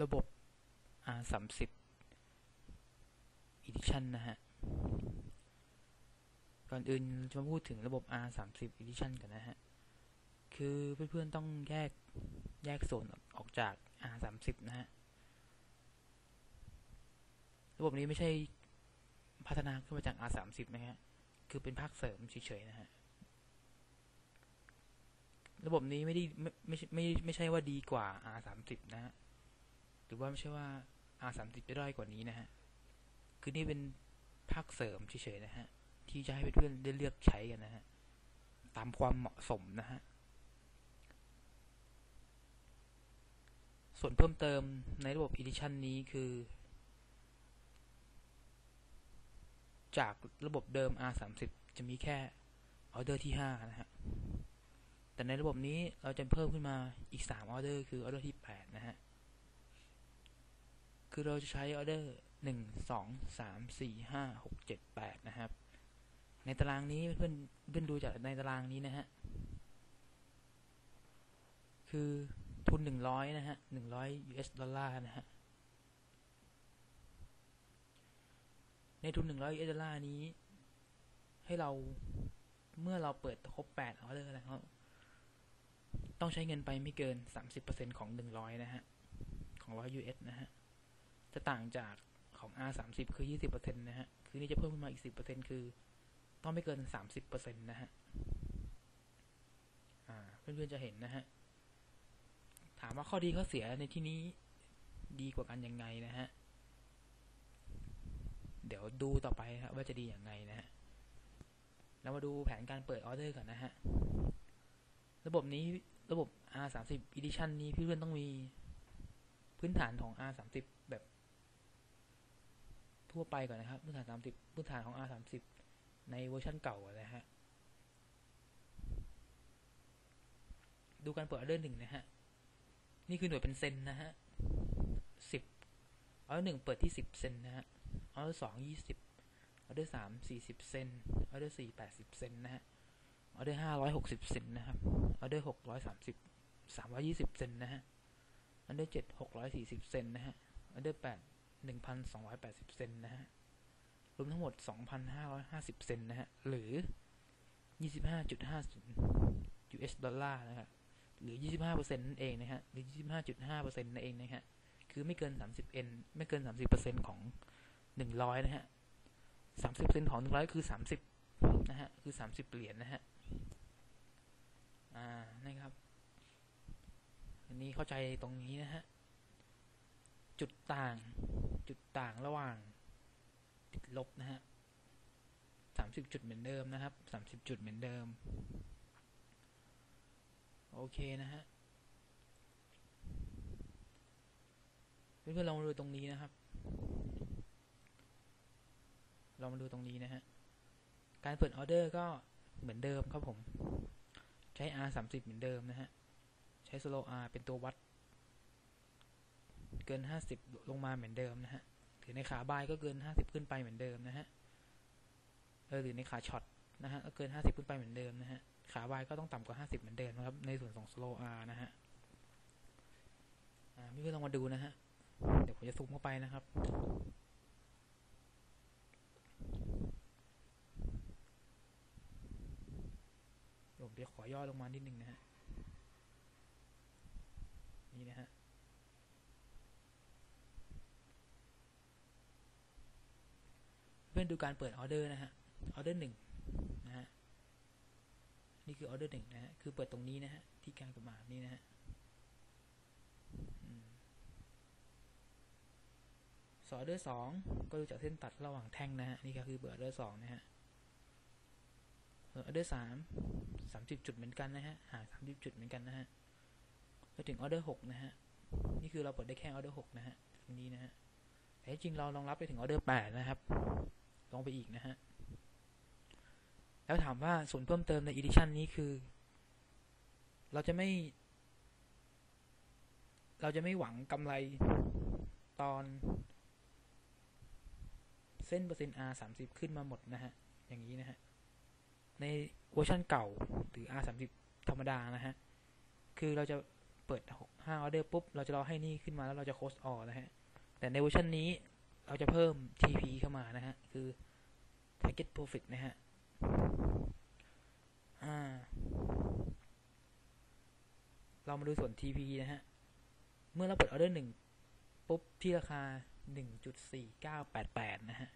ระบบ R30 Edition นะฮะ ก่อนอื่นจะมาพูดถึงระบบ R30 Edition กันนะฮะ คือเพื่อนๆต้องแยกแยกโซนออกจาก R30 นะฮะ ระบบนี้ไม่ใช่พัฒนาขึ้นมาจาก R30 นะฮะ คือเป็นภาคเสริมเฉยๆนะฮะระบบนี้ไม่ได้ไม่ไม่ไม่ไม่ใช่ว่าดีกว่า R30 นะฮะ รือว่าไม่ใช่ว่า R30 จะด้อยกว่านี้นะฮะ คือนี่เป็นภาคเสริมเฉยๆนะฮะ ที่จะให้เพื่อนๆได้เลือกใช้กันนะฮะ ตามความเหมาะสมนะฮะ ส่วนเพิ่มเติมในระบบ Edition นี้คือ จากระบบเดิม R30 จะมีแค่ออเดอร์ที่ 5 นะฮะ แต่ในระบบนี้เราจะเพิ่มขึ้นมาอีก 3 ออเดอร์ คือออเดอร์ที่ 8 นะฮะ คือเราจะใช้ออเดอร์1 2 3 4 5 6 7 8นะครับ ในตารางนี้เพื่อนเพื่อนดูจากในตารางนี้นะฮะ คือทุน100นะฮะ100 US ดอลลาร์นะฮะ ในทุน100 US ดอลลาร์นี้ ให้เราเมื่อเราเปิดครบ8ออเดอร์แล้วต้องใช้เงินไปไม่เกิน 30%ของ 100 นะฮะ ของ 100 US นะฮะ จะต่างจากของ R30 คือ 20%นะฮะ คือนี่จะเพิ่มขึ้นมาอีก 10%คือ ต้องไม่เกิน 30%นะฮะอ่าเพื่อนๆจะเห็นนะฮะ ถามว่าข้อดีข้อเสียในที่นี้ดีกว่ากันยังไงนะฮะ เดี๋ยวดูต่อไปครับว่าจะดีอย่างไงนะฮะ เรามาดูแผนการเปิดออเดอร์กันนะฮะ ระบบนี้ระบบ R30 Edition นี้เพื่อนๆต้องมีพื้นฐานของ R30 แบบ ทั่วไปก่อนนะครับพื้นฐาน 30 พื้นฐานของ R30 ในเวอร์ชันเก่านะฮะ ดูการเปิดออเดอร์หนึ่งนะฮะ นี่คือหน่วยเป็นเซนนะฮะสิบออเดอร์หนึ่งเปิดที่สิบเซนนะฮะ ออเดอร์สองยี่สิบออเดอร์สามสี่สิบเซน ออเดอร์สี่แปดสิบเซนนะฮะ ออเดอร์ห้าร้อยหกสิบเซนนะครับ ออเดอร์หกร้อยสามสิบสามร้อยยี่สิบเซนนะฮะ ออเดอร์เจ็ดหกร้อยสี่สิบเซนนะฮะ ออเดอร์แปด หนึ่งพันสองร้อยแปดสิบเซนนะฮะ รวมทั้งหมดสองพันห้าร้อยห้าสิบเซนนะฮะ หรือยี่สิบห้าจุดห้า US ดอลลาร์นะครับ หรือ 25%นั่นเองนะฮะ หรือ 25.5%นั่นเองนะฮะ คือไม่เกิน 30 n ไม่เกิน 30%ของ 100 นะฮะ 30%ของ 100 คือ 30 นะฮะ คือ 30 เหรียญนะฮะ อ่า นะครับ อันนี้เข้าใจตรงนี้นะฮะ จุดต่าง จุดต่างระหว่างติดลบนะฮะ30จุดเหมือนเดิมนะครับ30จุดเหมือนเดิม โอเคนะฮะเพื่อนๆลองมาดูตรงนี้นะครับลองมาดูตรงนี้นะฮะ การเปิดออเดอร์ก็เหมือนเดิมครับผม ใช้ R 3 0 เหมือนเดิมนะฮะ ใช้ slow R เป็นตัววัด เกิน50ลงมาเหมือนเดิมนะฮะหรือในขาบายก็เกิน50ขึ้นไปเหมือนเดิมนะฮะเออหรือในขาช็อตนะฮะก็เกิน50ขึ้นไปเหมือนเดิมนะฮะขา Y ก็ต้องต่ำกว่า50เหมือนเดิมนะครับในส่วนของ slow R นะฮะอ่าพี่เพื่อนลองมาดูนะฮะเดี๋ยวผมจะซูมเข้าไปนะครับเดี๋ยวผมจะขอย่อลงมานิดนึงนะฮะ นี่นะฮะ เพื่อนดูการเปิดออเดอร์นะฮะออเดอร์หนึ่งนะฮะนี่คือออเดอร์หนึ่งนะฮะคือเปิดตรงนี้นะฮะที่กลางกระบาดนี่นะฮะสออเดอร์สองก็ดูจากเส้นตัดระหว่างแท่งนะฮะนี่ก็คือเปิดออเดอร์สองนะฮะออเดอร์สามสามสิบจุดเหมือนกันนะฮะหาสามสิบจุดเหมือนกันนะฮะไปถึงออเดอร์หกนะฮะนี่คือเราเปิดได้แค่ออเดอร์หกนะฮะตรงนี้นะฮะแต่จริงเราลองรับไปถึงออเดอร์แปดนะครับ ลงไปอีกนะฮะ แล้วถามว่าส่วนเพิ่มเติมใน edition นี้คือ เราจะไม่ เราจะไม่หวังกำไรตอน เส้นเปอร์เซ็นต์ R 30 ขึ้นมาหมดนะฮะ อย่างนี้นะฮะ ในเวอร์ชันเก่าหรือ R 30ธรรมดานะฮะ คือเราจะเปิด5ออเดอร์ปุ๊บ เราจะรอให้นี่ขึ้นมาแล้วเราจะโคสออนะฮะ แต่ในเวอร์ชันนี้ เราจะเพิ่ม TP เข้ามานะฮะ คือ Target Profit นะฮะเรามาดูส่วน TP นะฮะ เมื่อเราเปิดออเดอร์หนึ่งปุ๊บที่ราคา 1.4988 นะฮะ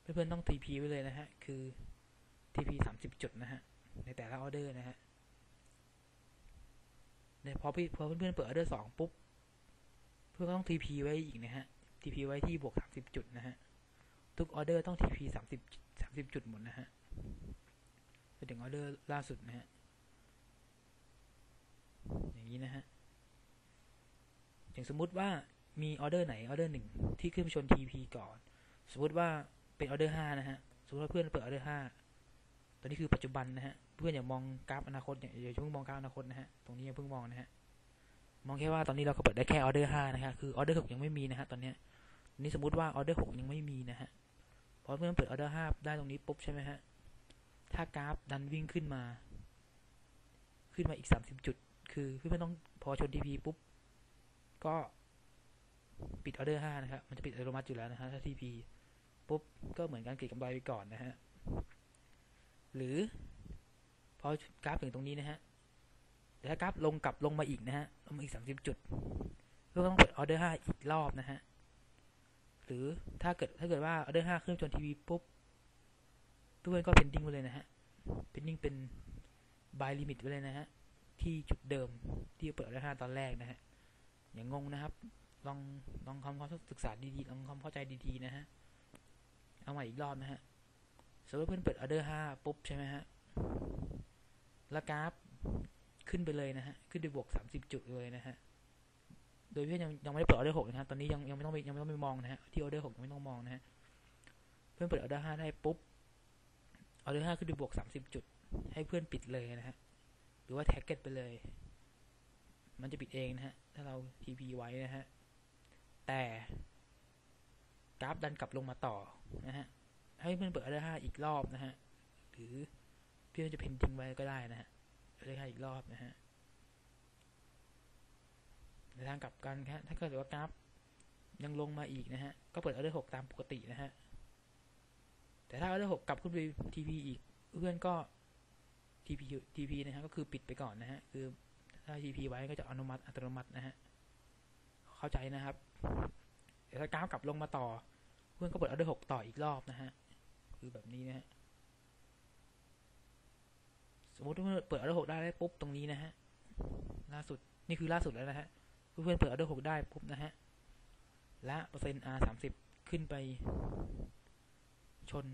เพื่อนๆต้อง TP ไว้เลยนะฮะ คือ TP 30 จุดนะฮะ ในแต่ละออเดอร์นะฮะเนี่ยพอพี่พอเพื่อนๆเปิดออเดอร์สองปุ๊บ เพื่อนก็ต้อง TP ไว้อีกนะฮะ TP ไว้ที่บวก30จุดนะฮะ ทุกออเดอร์ต้อง TP 30 30จุดหมดนะฮะไปถึงออเดอร์ล่าสุดนะฮะ อย่างนี้นะฮะ อย่างสมมุติว่ามีออเดอร์ไหนออเดอร์หนึ่งที่ขึ้นไปชน TP ก่อน สมมติว่าเป็นออเดอร์ห้านะฮะ สมมติว่าเพื่อนเปิดออเดอร์ห้าตอนนี้คือปัจจุบันนะฮะ เพื่อนอย่ามองกราฟอนาคตอย่าอย่าเพิ่งมองกราฟอนาคตนะฮะ ตรงนี้อย่าเพิ่งมองนะฮะ มองแค่ว่าตอนนี้เราก็เปิดได้แค่ออเดอร์ห้านะฮะคือออเดอร์หกยังไม่มีนะฮะตอนเนี้ยนนี้สมมติว่าออเดอร์หกยังไม่มีนะฮะพอเพื่อเปิดออเดอร์ห้าได้ตรงนี้ปุ๊บใช่ไหมฮะถ้ากราฟดันวิ่งขึ้นมา ขึ้นมาอีกสามสิบจุด คือเพื่อนๆต้องพอชน TP ปุ๊บก็ปิดออเดอร์ห้านะครับมันจะปิดอัตโนมัติอยู่แล้วนะฮะถ้า TP ปุ๊บก็เหมือนการเก็งกำไรไปก่อนนะฮะหรือพอกราฟถึงตรงนี้นะฮะ แต่ถ้ากราฟลงกลับลงมาอีกนะฮะลงมาอีกสามสิบจุดก็ต้องเปิดออเดอร์ห้าอีกรอบนะฮะหรือถ้าเกิดถ้าเกิดว่าออเดอร์ห้าขึ้นจนทีวีปุ๊บเพื่อนก็เพนดิ้งไปเลยนะฮะเพนดิ้งเป็นบายลิมิตไว้เลยนะฮะที่จุดเดิมที่เปิดออเดอร์ห้าตอนแรกนะฮะอย่างงงนะครับลองลองทำความศึกษาดีๆลองความเข้าใจดีๆนะฮะเอาใหม่อีกรอบนะฮะสมมติเพื่อนเปิดออเดอร์ห้าปุ๊บใช่ไหมฮะแล้วกราฟ ขึ้นไปเลยนะฮะ ขึ้นไปบวกสามสิบจุดเลยนะฮะ โดยเพื่อนยังยังไม่ได้เปิดออเดอร์หกนะครับตอนนี้ยังยังไม่ต้องไปยังไม่ต้องไปมองนะฮะ ที่ออเดอร์หกยังไม่ต้องมองนะฮะ เพื่อนเปิดออเดอร์ห้าได้ปุ๊บ ออเดอร์ห้าขึ้นไปบวกสามสิบจุด ให้เพื่อนปิดเลยนะฮะ หรือว่าแท็กเก็ตไปเลย มันจะปิดเองนะฮะ ถ้าเรา TP ไว้นะฮะ แต่กราฟดันกลับลงมาต่อนะฮะ ให้เพื่อนเปิดออเดอร์ห้าอีกรอบนะฮะ หรือเพื่อนจะเพนทิ้งไว้ก็ได้นะฮะ ดอร์ห้าอีกรอบนะฮะในทางกลับกันครับถ้าเกิดว่ากราฟยังลงมาอีกนะฮะ ก็เปิดออเดอร์หกตามปกตินะฮะ แต่ถ้าออเดอร์หกกลับขึ้นไป TP อีก เพื่อนก็ TP TP นะฮะ ก็คือปิดไปก่อนนะฮะ คือถ้า TP ไว้ก็จะอนุมัติอัตโนมัตินะฮะ เข้าใจนะครับเดี๋ยวถ้ากราฟกลับลงมาต่อ เพื่อนก็เปิดออเดอร์หกต่ออีกรอบนะฮะ คือแบบนี้นะฮะ มมติว่าเปิดออเดอร์หกได้แล้วปุ๊บตรงนี้นะฮะล่าสุดนี่คือล่าสุดแล้วนะฮะเพื่อนเปิดออเดอร์หกได้ปุ๊บนะฮะและเปอร์เซ็นต์ R สามสิบขึ้นไป ชน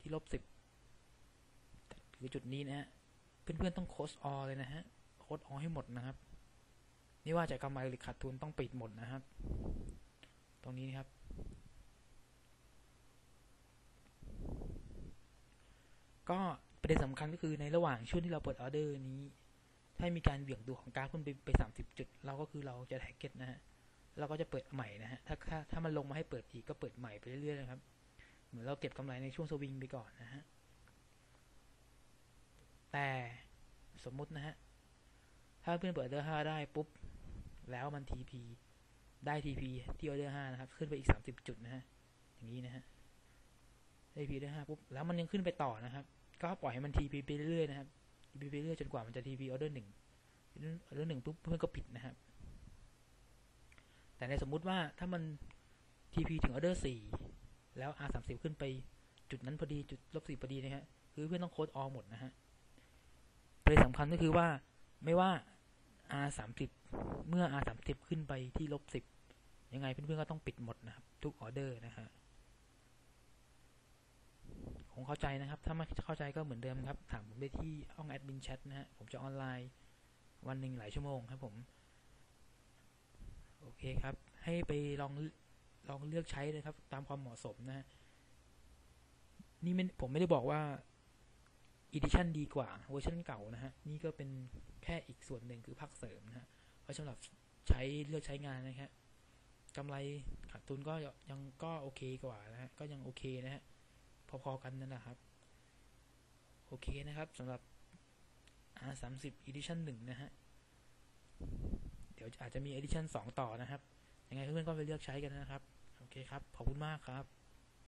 ที่ลบสิบคือจุดนี้นะฮะเพื่อนๆต้องโค้ดออเลยนะฮะโค้ดออให้หมดนะครับนี่ว่าจะกำไรหรือขาดทุนต้องปิดหมดนะครับ ตรงนี้นะครับ ก็ ประเด็นสำคัญก็คือในระหว่างช่วงที่เราเปิดออเดอร์นี้ ถ้ามีการเบี่ยงตัวของกราฟขึ้นไปไปสามสิบจุด เราก็คือเราจะแท็กเก็ตนะฮะเราก็จะเปิดใหม่นะฮะถ้าถ้าถ้ามันลงมาให้เปิดอีกก็เปิดใหม่ไปเรื่อยๆนะครับ เหมือนเราเก็บกำไรในช่วงสวิงไปก่อนนะฮะแต่สมมุตินะฮะถ้าเพื่อนเปิดออเดอร์ห้าได้ปุ๊บแล้วมัน TP ได้ TP ที่ออเดอร์ห้านะครับ ขึ้นไปอีกสามสิบจุดนะฮะอย่างนี้นะฮะได้ TP ได้ห้าปุ๊บแล้วมันยังขึ้นไปต่อนะครับ ก็ปล่อยให้มัน TP ไปเรื่อยๆนะครับ TP ไปเรื่อยจนกว่ามันจะ TP ออเดอร์หนึ่งออเดอร์หนึ่งปุ๊บเพื่อนก็ปิดนะครับ แต่ในสมมุติว่าถ้ามัน TP ถึงออเดอร์สี่แล้ว R สามสิบขึ้นไปจุดนั้นพอดีจุดลบสี่พอดีนะฮะคือเพื่อนต้องโค้ดออหมดนะฮะประเด็นสำคัญก็คือว่าไม่ว่า R สามสิบเมื่อ R สามสิบขึ้นไปที่ลบสิบยังไงเพื่อนๆก็ต้องปิดหมดนะครับ ทุกออเดอร์นะฮะ งเข้าใจนะครับ ถ้าไม่เข้าใจก็เหมือนเดิมครับ ถามผมได้ที่ห้องแอดมินแชทนะฮะ ผมจะออนไลน์วันหนึ่งหลายชั่วโมงครับผม โอเคครับ ให้ไปลองลองเลือกใช้เลยครับ ตามความเหมาะสมนะฮะ นี่ไม่ผมไม่ได้บอกว่าอีดิชันดีกว่าเวอร์ชันเก่านะฮะ นี่ก็เป็นแค่อีกส่วนหนึ่งคือภาคเสริมนะฮะไว้สำหรับใช้เลือกใช้งานนะฮะกำไรขาดทุนก็ยังก็โอเคกว่านะฮะ ก็ยังโอเคนะฮะ พอๆกันนั่นแหละครับ โอเคนะครับสำหรับ R 3 0 Edition 1 นะฮะ เดี๋ยวอาจจะมี edition 2 ต่อนะครับ ยังไงเพื่อนๆก็ไปเลือกใช้กันนะครับ โอเคครับ ขอบคุณมากครับ